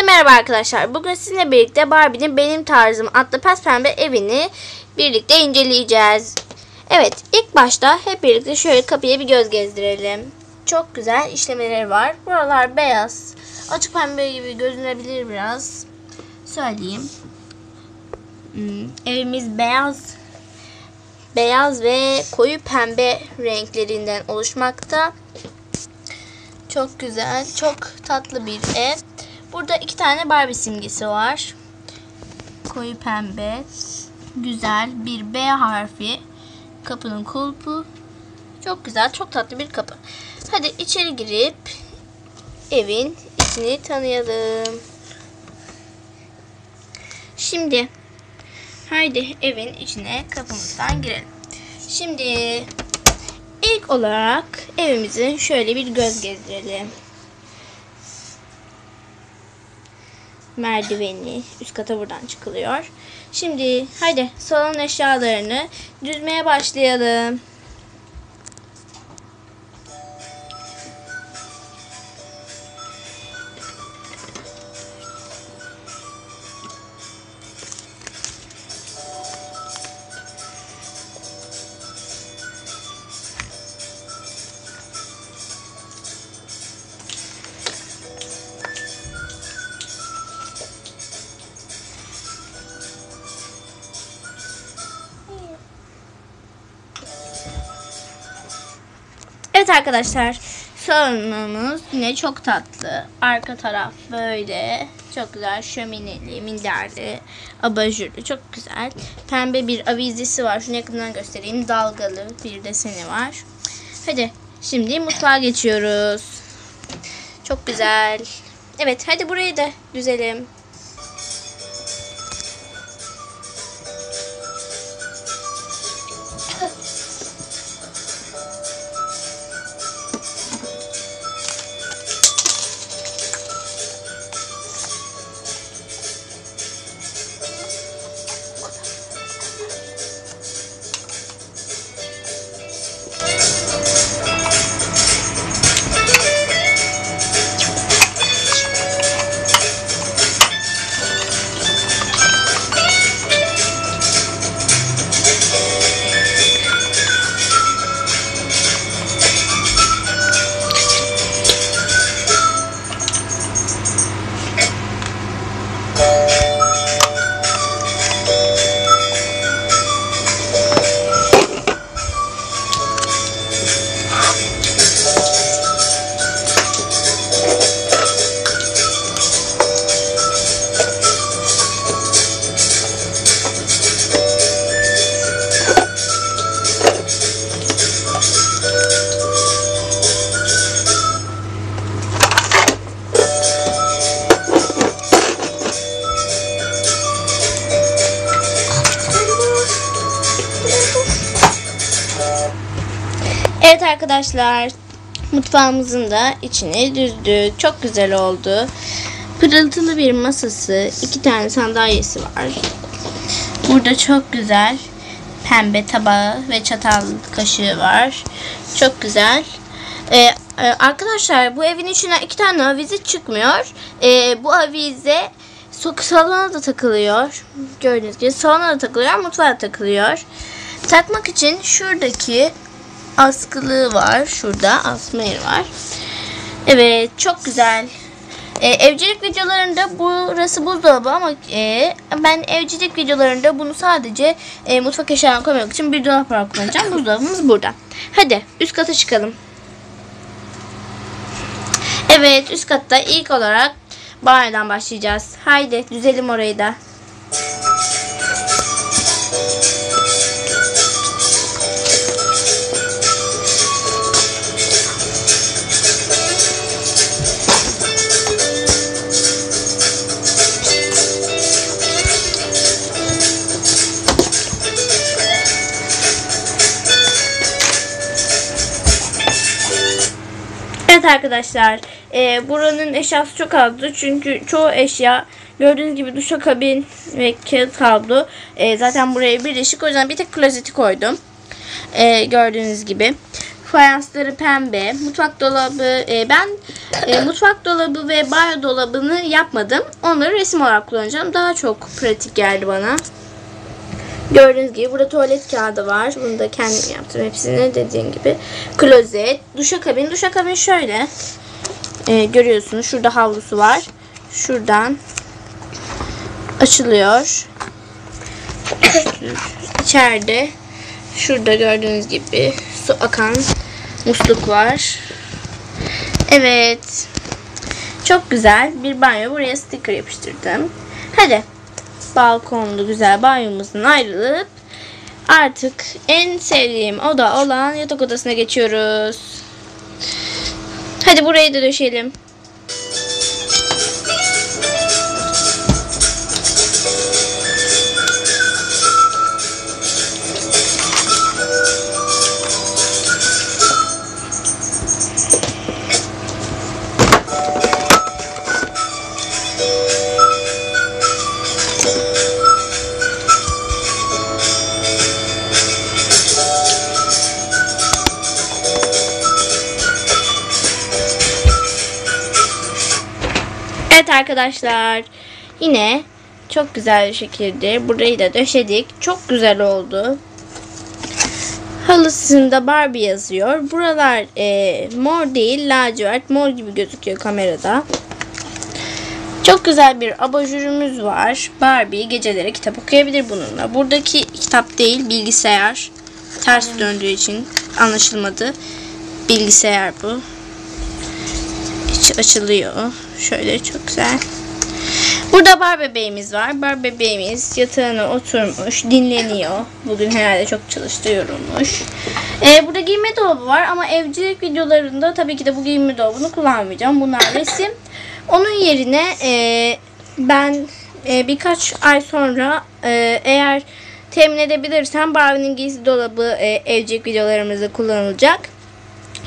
Hepinize merhaba arkadaşlar. Bugün sizinle birlikte Barbie'nin Benim Tarzım adlı pembe evini birlikte inceleyeceğiz. Evet ilk başta hep birlikte şöyle kapıya bir göz gezdirelim. Çok güzel işlemeleri var. Buralar beyaz. Açık pembe gibi görünebilir biraz. Söyleyeyim. Hmm, evimiz beyaz. Beyaz ve koyu pembe renklerinden oluşmakta. Çok güzel, çok tatlı bir ev. Burada iki tane Barbie simgesi var. Koyu pembe, güzel bir B harfi. Kapının kulpu. Çok güzel, çok tatlı bir kapı. Hadi içeri girip evin içini tanıyalım. Şimdi haydi evin içine kapımızdan girelim. Şimdi ilk olarak evimizi şöyle bir göz gezdirelim. Merdiveni üst kata buradan çıkılıyor. Şimdi haydi salon eşyalarını düzmeye başlayalım. Evet arkadaşlar salonumuz yine çok tatlı. Arka taraf böyle çok güzel şömineli, minderli, abajurlu çok güzel. Pembe bir avizesi var. Şunu yakından göstereyim. Dalgalı bir deseni var. Hadi şimdi mutfağa geçiyoruz. Çok güzel. Evet hadi burayı da düzelim. Evet arkadaşlar mutfağımızın da içini düzdük. Çok güzel oldu. Pırıltılı bir masası, iki tane sandalyesi var. Burada çok güzel pembe tabağı ve çatal kaşığı var. Çok güzel. Ee, e, arkadaşlar bu evin içine iki tane avize çıkmıyor. Ee, bu avize salona da takılıyor. Gördüğünüz gibi salona da takılıyor, mutfağa da takılıyor. Takmak için şuradaki askılığı var. Şurada asma yeri var. Evet çok güzel. Ee, evcilik videolarında burası buzdolabı ama e, ben evcilik videolarında bunu sadece e, mutfak eşyalarını koymak için bir dolap olarak kullanacağım. Buzdolabımız burada. Hadi üst kata çıkalım. Evet üst katta ilk olarak banyodan başlayacağız. Haydi düzelim orayı da. Arkadaşlar e, buranın eşyası çok azdı çünkü çoğu eşya gördüğünüz gibi duşakabin ve kağıt havlu e, zaten buraya birleşik o yüzden bir tek klozeti koydum e, gördüğünüz gibi fayansları pembe. Mutfak dolabı e, ben e, mutfak dolabı ve banyo dolabını yapmadım. Onları resim olarak kullanacağım. Daha çok pratik geldi bana. Gördüğünüz gibi burada tuvalet kağıdı var. Bunu da kendim yaptım hepsini dediğim gibi. Klozet, duşakabin. Duşakabin şöyle. E, görüyorsunuz şurada havlusu var. Şuradan açılıyor. İçeride şurada gördüğünüz gibi su akan musluk var. Evet. Çok güzel bir banyo. Buraya sticker yapıştırdım. Hadi. Balkonlu güzel banyomuzdan ayrılıp artık en sevdiğim oda olan yatak odasına geçiyoruz. Hadi burayı da döşeyelim. Evet arkadaşlar. Yine çok güzel bir şekilde burayı da döşedik. Çok güzel oldu. Halısında Barbie yazıyor. Buralar e, mor değil lacivert. Mor gibi gözüküyor kamerada. Çok güzel bir abajurumuz var. Barbie geceleri kitap okuyabilir bununla. Buradaki kitap değil bilgisayar. Ters döndüğü için anlaşılmadı. Bilgisayar bu. İçi açılıyor. Şöyle çok güzel. Burada bar bebeğimiz var. Bar bebeğimiz yatağına oturmuş, dinleniyor. Bugün herhalde çok çalıştı, yorulmuş. Ee, burada giyinme dolabı var ama evcilik videolarında tabii ki de bu giyinme dolabını kullanmayacağım. Bunlar resim. Onun yerine e, ben e, birkaç ay sonra e, eğer temin edebilirsem Barbie'nin giysi dolabı e, evcilik videolarımızda kullanılacak.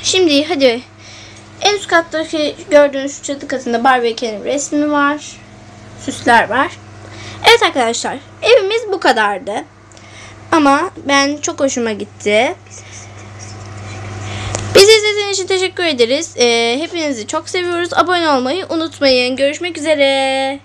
Şimdi hadi en üst kattaki gördüğünüz şu çatı katında Barbie Ken'in resmi var. Süsler var. Evet arkadaşlar evimiz bu kadardı. Ama ben çok hoşuma gitti. Bizi izlediğiniz için teşekkür ederiz. Ee, hepinizi çok seviyoruz. Abone olmayı unutmayın. Görüşmek üzere.